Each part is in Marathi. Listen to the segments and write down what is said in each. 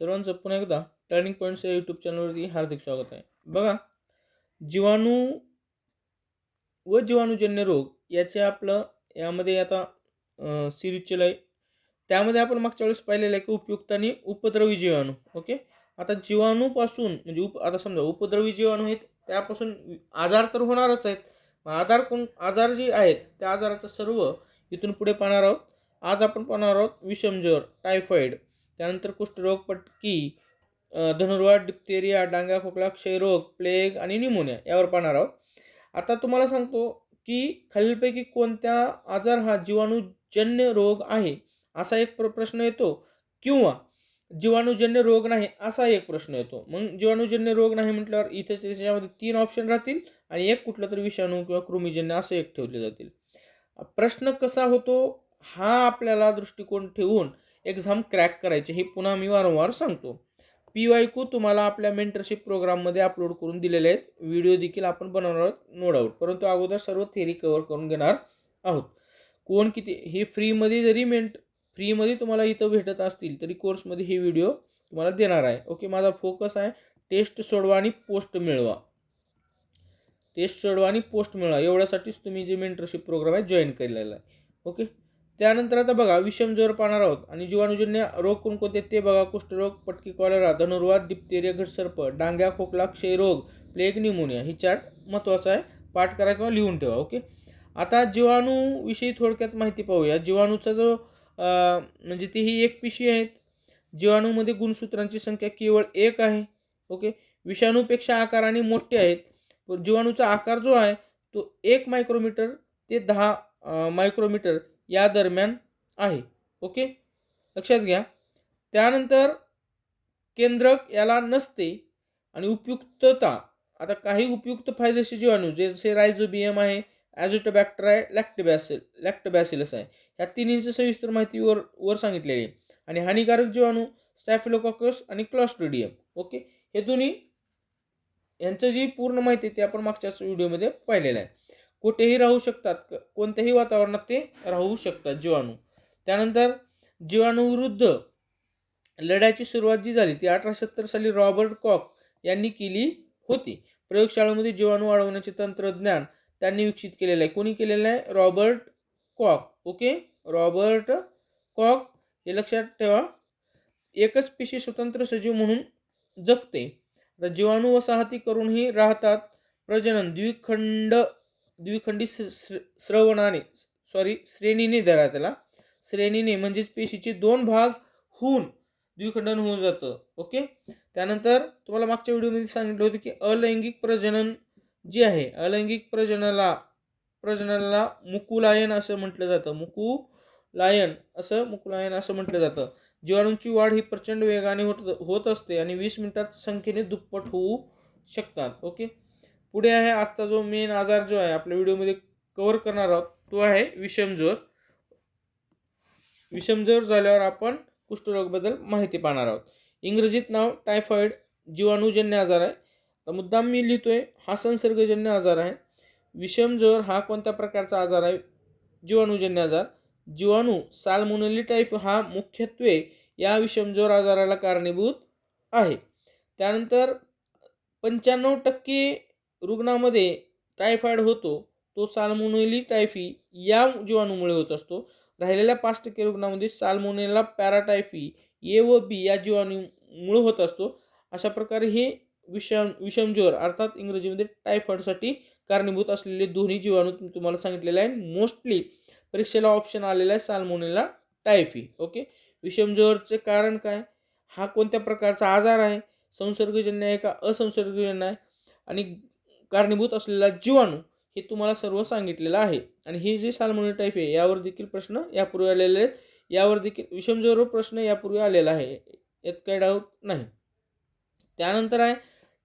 सर्वांचं पुन्हा एकदा टर्निंग पॉईंट्स या यूट्यूब चॅनलवरती हार्दिक स्वागत आहे. बघा जीवाणू व जीवाणूजन्य रोग याचे आपलं यामध्ये आता सिरीज आहे त्यामध्ये आपण मागच्या वेळेस पाहिलेलं आहे की उपयुक्त आणि उपद्रवी जीवाणू ओके? आता जीवाणूपासून म्हणजे उप आता समजा उपद्रवी जीवाणू आहेत त्यापासून आजार तर होणारच आहेत. आधार आजार कोण आजार जे आहेत त्या आजाराचं सर्व इथून पुढे पाहणार आहोत. आज आपण पाहणार आहोत विषमज्वर टायफॉईड त्यानंतर कुष्ठरोग पटकी अ, धनुर्वात डिप्तेरिया खोकला क्षयरोग प्लेग आणि न्यूमोनिया यावर पाहणार आहोत. आता तुम्हाला सांगतो की खालीलपैकी कोणत्या आजार हा जीवाणूजन्य रोग आहे असा एक प्र प्रश्न येतो किंवा जीवाणूजन्य रोग नाही असा एक प्रश्न येतो. मग जीवाणूजन्य रोग नाही म्हटल्यावर इथे त्याच्यामध्ये तीन ऑप्शन राहतील आणि एक कुठलं तरी विषाणू किंवा कृमीजन्य असं एक ठेवले जातील. प्रश्न कसा होतो हा आपल्याला दृष्टिकोन ठेवून एक्झाम क्रॅक करायचे हे पुन्हा मी वारंवार सांगतो. पी वाय क्यू तुम्हाला आपल्या मेंटरशिप प्रोग्राममध्ये अपलोड करून दिलेले आहेत. व्हिडिओ देखील आपण बनवणार आहोत नो डाऊट परंतु अगोदर सर्व थेरी कवर करून घेणार आहोत. कोण किती हे फ्रीमध्ये जरी मेंट फ्रीमध्ये तुम्हाला इथं भेटत असतील तरी कोर्समध्ये हे व्हिडिओ तुम्हाला देणार आहे. ओके माझा फोकस आहे टेस्ट सोडवा आणि पोस्ट मिळवा. टेस्ट सोडवा आणि पोस्ट मिळवा. एवढ्यासाठीच तुम्ही जे मेंटरशिप प्रोग्राम आहे जॉईन केलेला आहे. ओके त्यानंतर आता बघा विषम जोर पाहणार आहोत. आणि जीवाणूजन्य रोग कोणकोणते ते बघा. कुष्ठरोग पटकी कॉलरा धनुर्वाद डिप्तेरिया घटसर्प डांग्या खोकला क्षयरोग प्लेग न्यूमोनिया ही चार्ट महत्त्वाचा आहे. पाठ करा किंवा लिहून ठेवा ओके? आता जीवाणूविषयी थोडक्यात माहिती पाहूया. जीवाणूचा जो म्हणजे ती ही एक पिशी आहेत. जीवाणूमध्ये गुणसूत्रांची संख्या केवळ एक आहे ओके? विषाणूपेक्षा आकाराने मोठे आहेत. जीवाणूचा आकार जो आहे तो एक मायक्रोमीटर ते दहा मायक्रोमीटर या दरम्यान आहे. ओके? लक्षात घ्या. त्यानंतर केंद्रक याला नसते आणि उपयुक्तता आता काही उपयुक्त फायदेशीर जीवाणू जसे रायझोबियम आहे ॲझोटोबॅक्टर आहे लॅक्टोबॅसिल लॅक्टोबॅसिलस आहे. ह्या तिन्हींची सविस्तर माहिती वर वर सांगितलेली आहे. आणि हानिकारक जीवाणू स्टॅफिलोकॉकस आणि क्लॉस्ट्रोडियम. ओके? हे दोन्ही यांचं जी पूर्ण माहिती आहे ती आपण मागच्याच व्हिडिओमध्ये पाहिलेलं आहे. कुठेही राहू शकतात. क- कोणत्याही वातावरणात ते राहू शकतात जीवाणू. त्यानंतर जीवाणूविरुद्ध लढ्याची सुरुवात जी झाली ती अठराशे सत्तर साली रॉबर्ट कॉक यांनी केली होती. प्रयोगशाळेमध्ये जीवाणू वाढवण्याचे तंत्रज्ञान त्यांनी विकसित केलेलं आहे. कोणी केलेलं आहे? Robert Koch. Okay? Robert Koch. हे लक्षात ठेवा. एकच पेशी स्वतंत्र सजीव म्हणून जगते. आता जीवाणू वसाहती करूनही राहतात. प्रजनन द्विखंड द्विखंडी स- स्र- श्रवणाने सॉरी श्रेणीने धरा त्याला. श्रेणीने म्हणजेच पेशीचे दोन भाग होऊन द्विखंडन होऊन जातं ओके त्यानंतर तुम्हाला मागच्या व्हिडिओमध्ये सांगितलं होतं की अलैंगिक प्रजनन जे आहे अलैंगिक प्रजननाला प्रजननाला मुकुलायन असं म्हटलं जातं. मुकुलायन असं मुकुलायन असं म्हटलं जातं. जीवाणूंची वाढ ही प्रचंड वेगाने होत होत असते आणि वीस मिनिटात संख्येने दुप्पट होऊ शकतात ओके पुढे आहे आजचा जो मेन आजार जो आहे आपल्या व्हिडिओमध्ये कव्हर करणार आहोत तो आहे विषमज्वर विषमज्वर झाल्यावर आपण कुष्ठरोगाबद्दल माहिती पाहणार आहोत. इंग्रजीत नाव टायफॉईड जीवाणूजन्य आजार आहे. तर मुद्दाम मी लिहितोय हा संसर्गजन्य आजार आहे. विषमज्वर हा कोणत्या प्रकारचा आजार आहे? जीवाणूजन्य आजार. जीवाणू सालमोनली टाईफ हा मुख्यत्वे या विषमज्वर आजाराला कारणीभूत आहे. त्यानंतर पंच्याण्णव टक्के रुग्णामध्ये टायफॉईड होतो तो साल्मोनेली टायफी या जीवाणूमुळे होत असतो. राहिलेल्या पाच टक्के रुग्णामध्ये साल्मोनेला पॅराटायफी ए व बी या जीवाणूमुळे होत असतो. अशा प्रकारे हे विषम विषमज्वर अर्थात इंग्रजीमध्ये टायफॉईडसाठी कारणीभूत असलेले दोन्ही जीवाणू तुम्हाला सांगितलेले आहे. मोस्टली परीक्षेला ऑप्शन आलेला आहे साल्मोनेला टायफी ओके विषमज्वरचे कारण काय? हा कोणत्या प्रकारचा आजार आहे? संसर्गजन्य आहे का असंसर्गजन्य आहे? आणि कारणीभूत असलेला जीवाणू हे तुम्हाला सर्व सांगितलेलं आहे. आणि हे जी साल्मोनेला टाईप आहे यावर देखील प्रश्न यापूर्वी आलेले आहेत. यावर देखील विषमज्वरवर प्रश्न यापूर्वी आलेला आहे. यात काही डाऊट नाही. त्यानंतर आहे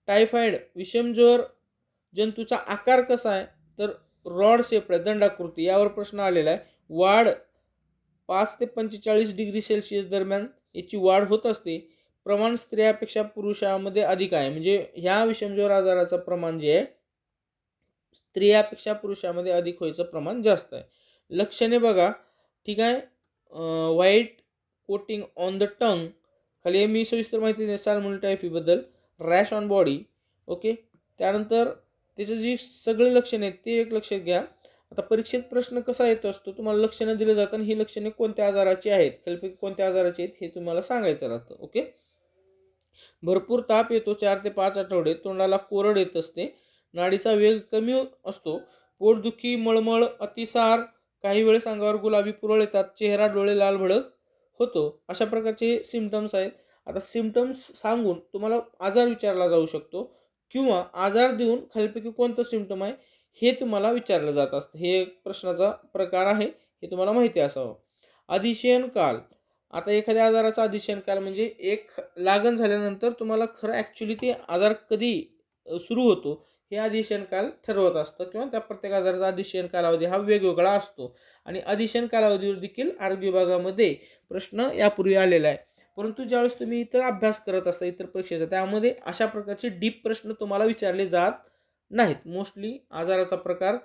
टायफॉईड विषमज्वर जंतूचा आकार कसा आहे? तर रॉड शेप आहे दंडाकृती यावर प्रश्न आलेला आहे. वाढ पाच ते पंचेचाळीस डिग्री सेल्सिअस दरम्यान याची वाढ होत असते. प्रमाण स्त्रियापेक्षा पुरुषामध्ये अधिक आहे. म्हणजे ह्या विषमज्वर आजाराचं प्रमाण जे आहे स्त्रियापेक्षा पुरुषामध्ये अधिक व्हायचं प्रमाण जास्त आहे. लक्षणे बघा. ठीक आहे? White coating on the tongue खाली मी सविस्तर माहिती देणार सालमुलटायफीबद्दल रॅश ऑन बॉडी ओके? त्यानंतर त्याचं जी सगळे लक्षणे आहेत ते एक लक्षात घ्या. आता परीक्षेत प्रश्न कसा येतो असतो तुम्हाला लक्षणं दिलं जातं आणि ही लक्षणे कोणत्या आजाराची आहेत? खालीपैकी कोणत्या आजाराची आहेत हे तुम्हाला सांगायचं राहतं. ओके? भरपूर ताप येतो चार ते पाच आठवडे. तोंडाला कोरड येत असते. नाडीचा वेग कमी असतो. पोटदुखी मळमळ अतिसार काही वेळेस अंगावर गुलाबी पुरळ येतात. चेहरा डोळे लाल भडक होतो. अशा प्रकारचे सिमटम्स आहेत. आता सिमटम्स सांगून तुम्हाला आजार विचारला जाऊ शकतो किंवा आजार देऊन खालीपैकी कोणतं सिमटम आहे हे तुम्हाला विचारलं जात असतं. हे एक प्रश्नाचा प्रकार आहे. हे तुम्हाला माहिती असावं. अधिशयन काल. आता एखाद्या आजाराचा अधिशयन काल म्हणजे एक लागण झाल्यानंतर तुम्हाला खरं ॲक्च्युली ते आजार कधी सुरू होतो हे अधिशयन काल ठरवत असतं किंवा त्या प्रत्येक आजाराचा अधिशयन कालावधी हा वेगवेगळा असतो. आणि अधिशयन कालावधीवर देखील आरोग्य विभागामध्ये प्रश्न यापूर्वी आलेला आहे. परंतु ज्यावेळेस तुम्ही इतर अभ्यास करत असता इतर परीक्षेचा त्यामध्ये अशा प्रकारचे डीप प्रश्न तुम्हाला विचारले जात नाहीत. मोस्टली आजाराचा प्रकार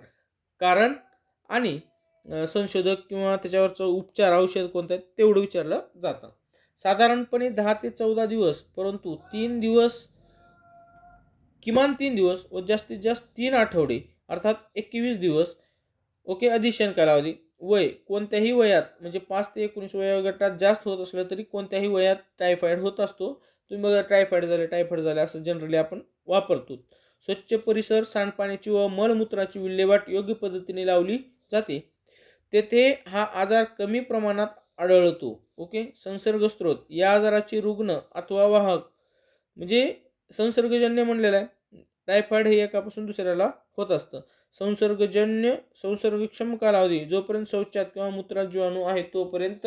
कारण आणि संशोधक किंवा त्याच्यावरचं उपचार औषध कोणतं आहे तेवढं विचारलं जातं. साधारणपणे दहा ते चौदा दिवस परंतु तीन दिवस किमान तीन दिवस व जास्तीत जास्त तीन आठवडे अर्थात एकवीस दिवस ओके अधिशन कालावधी. वय कोणत्याही वयात म्हणजे पाच ते एकोणीस वयोगटात जास्त होत असलं तरी कोणत्याही वयात टायफॉईड होत असतो. तुम्ही बघा टायफॉईड झाले टायफॉईड झाले असं जनरली आपण वापरतो. स्वच्छ परिसर सांडपाण्याची व मलमूत्राची विल्हेवाट योग्य पद्धतीने लावली जाते. तेथे हा आजार कमी प्रमाणात आढळतो. ओके? संसर्ग स्रोत. या आजाराचे रुग्ण अथवा वाहक म्हणजे संसर्गजन्य म्हणलेलं आहे. टायफॉईड हे एकापासून दुसऱ्याला होत असतं. संसर्गजन्य संसर्गक्षम कालावधी जोपर्यंत शौचात किंवा मूत्रात जीवाणू आहे तोपर्यंत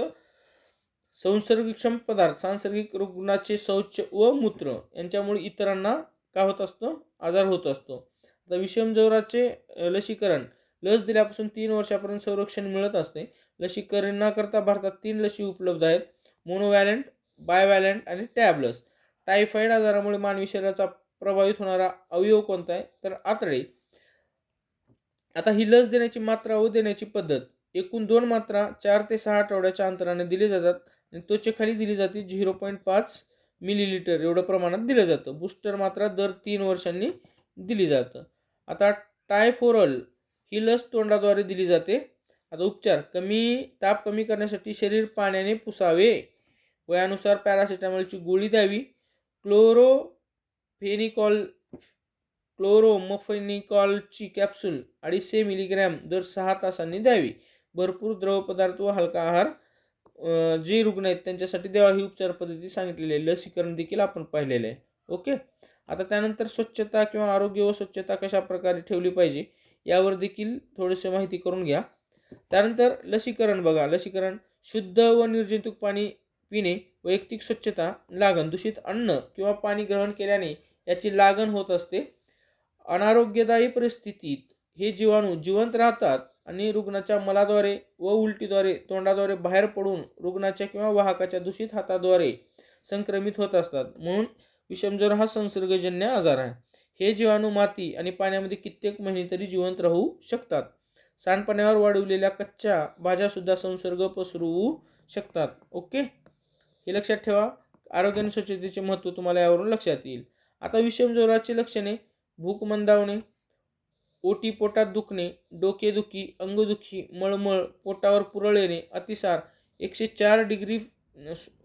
संसर्गक्षम पदार्थ सांसर्गिक रुग्णाचे शौच व मूत्र यांच्यामुळे इतरांना काय होत असतो? आजार होत असतो. आता विषमज्वराचे लसीकरण. लस दिल्यापासून तीन वर्षापर्यंत संरक्षण मिळत असते. लसीकरणाकरता भारतात तीन लसी उपलब्ध आहेत. मोनोवॅलंट बायवॅलंट आणि टॅब लस टायफॉईड आजारामुळे मानवी शरीराचा प्रभावित होणारा अवयव कोणता आहे? तर आतडे. आता ही लस देण्याची मात्रा व देण्याची पद्धत. एकूण दोन मात्रा चार ते सहा आठवड्याच्या अंतराने दिले जातात आणि त्वचेखाली दिली जाते झिरो पॉईंट पाच मिलीलिटर. एवढं प्रमाणात दिलं जातं. बूस्टर मात्रा दर तीन वर्षांनी दिली जातं. आता टायफोरल ही लस तोंडाद्वारे दिली जाते. आता उपचार कमी ताप कमी करण्यासाठी शरीर पाण्याने पुसावे. वयानुसार पॅरासिटामॉलची गोळी द्यावी. क्लोरोफेनिकॉल क्लोरोमफेनिकॉलची कॅप्सूल अडीचशे मिलीग्रॅम दर सहा तासांनी द्यावी. भरपूर द्रवपदार्थ व हलका आहार जे रुग्ण आहेत त्यांच्यासाठी द्यावा. ही उपचार पद्धती सांगितलेली आहे. लसीकरण देखील आपण पाहिलेलं आहे. ओके? आता त्यानंतर स्वच्छता किंवा आरोग्य व स्वच्छता कशा प्रकारे ठेवली पाहिजे? यावर देखील थोडीशी माहिती करून घ्या. त्यानंतर लसीकरण बघा. लसीकरण शुद्ध व निर्जंतुक पाणी पिणे वैयक्तिक स्वच्छता लागण दूषित अन्न किंवा पाणी ग्रहण केल्याने याची लागण होत असते. अनारोग्यदायी परिस्थितीत हे जीवाणू जिवंत राहतात आणि रुग्णाच्या मलाद्वारे व उलटीद्वारे तोंडाद्वारे बाहेर पडून रुग्णाच्या किंवा वाहकाच्या दूषित हाताद्वारे संक्रमित होत असतात. म्हणून विषमज्वर हा संसर्गजन्य आजार आहे. हे जीवाणू माती आणि पाण्यामध्ये कित्येक महिने तरी जिवंत राहू शकतात. सांडपाण्यावर वाढवलेल्या कच्च्या भाज्यासुद्धा संसर्ग पसरवू शकतात. ओके? हे लक्षात ठेवा. आरोग्य आणि स्वच्छतेचे महत्त्व तुम्हाला यावरून लक्षात येईल. आता विषमज्वराची लक्षणे. भूक मंदावणे. ओटी पोटात दुखणे. डोकेदुखी अंगदुखी मळमळ पोटावर पुरळ येणे अतिसार. एकशे चार डिग्री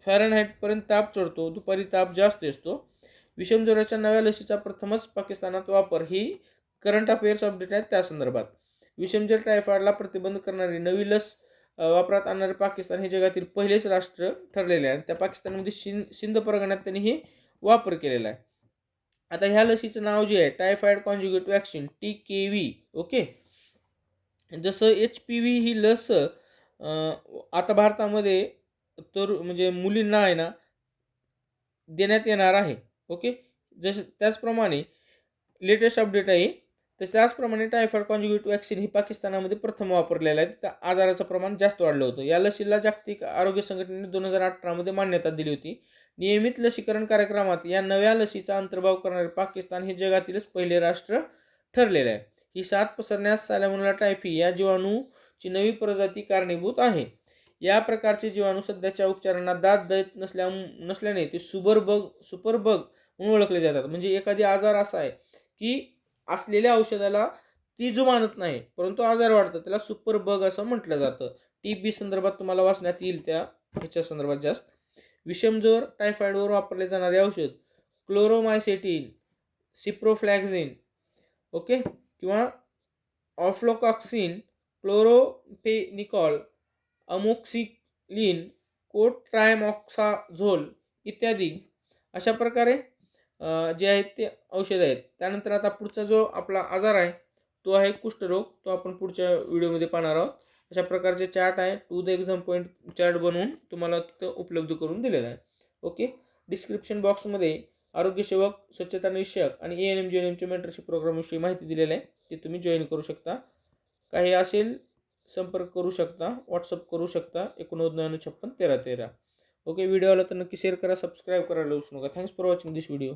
फॅरनहाईटपर्यंत ताप चढतो. दुपारी ताप जास्त असतो. विषमज्वराच्या नव्या लसीचा प्रथमच पाकिस्तानात वापर ही करंट अफेअर्स अपडेट आहेत त्या संदर्भात. विषमज्वर टायफॉइडला प्रतिबंध करणारी नवी लस वापरात आणणारे पाकिस्तान हे जगातील पहिलेच राष्ट्र ठरलेले आहे. आणि त्या पाकिस्तानमध्ये शिं सिंध परगण्यात त्यांनी हे वापर केलेला आहे. आता ह्या लसीचं नाव जे आहे typhoid conjugate vaccine T K V okay जसं एच पी व्ही ही लस आता भारतामध्ये तर म्हणजे मुलींना आहे ना देण्यात येणार आहे. ओके? जसे त्याचप्रमाणे लेटेस्ट अपडेट आहे. तर त्याचप्रमाणे टायफॉइड कॉन्ज्युगेट वॅक्सिन ही पाकिस्तानामध्ये प्रथम वापरलेलं आहे. त्या आजाराचं प्रमाण जास्त वाढलं होतं. या लसीला जागतिक आरोग्य संघटनेने दोन हजार अठरामध्ये मान्यता दिली होती. नियमित लसीकरण कार्यक्रमात या नव्या लसीचा अंतर्भाव करणारे पाकिस्तान हे जगातीलच पहिले राष्ट्र ठरलेलं आहे. ही साथ पसरण्यास सॅलमोनेला टायफी या जीवाणूची नवी प्रजाती कारणीभूत आहे. या प्रकारचे जीवाणू सध्याच्या उपचारांना दाद देत नसल्या नसल्याने ते सुबरबग सुपरबग म्हणून ओळखले जातात. म्हणजे एखादी आजार असा आहे की असलेल्या औषधाला ती जो मानत नाही परंतु आजार वाढतो त्याला सुपरबग असं म्हटलं जातं. टी बी संदर्भात तुम्हाला वाचण्यात येईल त्या ह्याच्या संदर्भात जास्त. विषमजोर टायफॉईडवर वापरले जाणारे औषध क्लोरोमायसेटिन सिप्रोफ्लॅक्झिन ओके किंवा ऑफ्लोकॉक्सिन क्लोरोपेनिकॉल अमोक्सिलिन कोट्रायमॉक्साझोल इत्यादी अशा प्रकारे जे आहेत ते औषध आहेत. त्यानंतर आता पुढचा जो आपला आजार आहे तो आहे कुष्ठरोग. तो आपण पुढच्या व्हिडिओमध्ये पाहणार आहोत. अशा प्रकारचे चार्ट आहे. To the exam point chart बनवून तुम्हाला तिथं उपलब्ध करून दिलेला आहे. ओके? डिस्क्रिप्शन बॉक्समध्ये आरोग्यसेवक स्वच्छता निरीक्षक आणि A N M G N एमच्या मेंटरशिप प्रोग्रामविषयी माहिती दिलेली आहे. ते तुम्ही जॉईन करू शकता. काही असेल संपर्क करू शकता व्हॉट्सअप करू शकता एकोणनव्वद छप्पन तेरा तेरा. ओके व्हिडिओ आला तर नक्की शेअर करा सबस्क्राईब करायला विसरू नका thanks for watching this video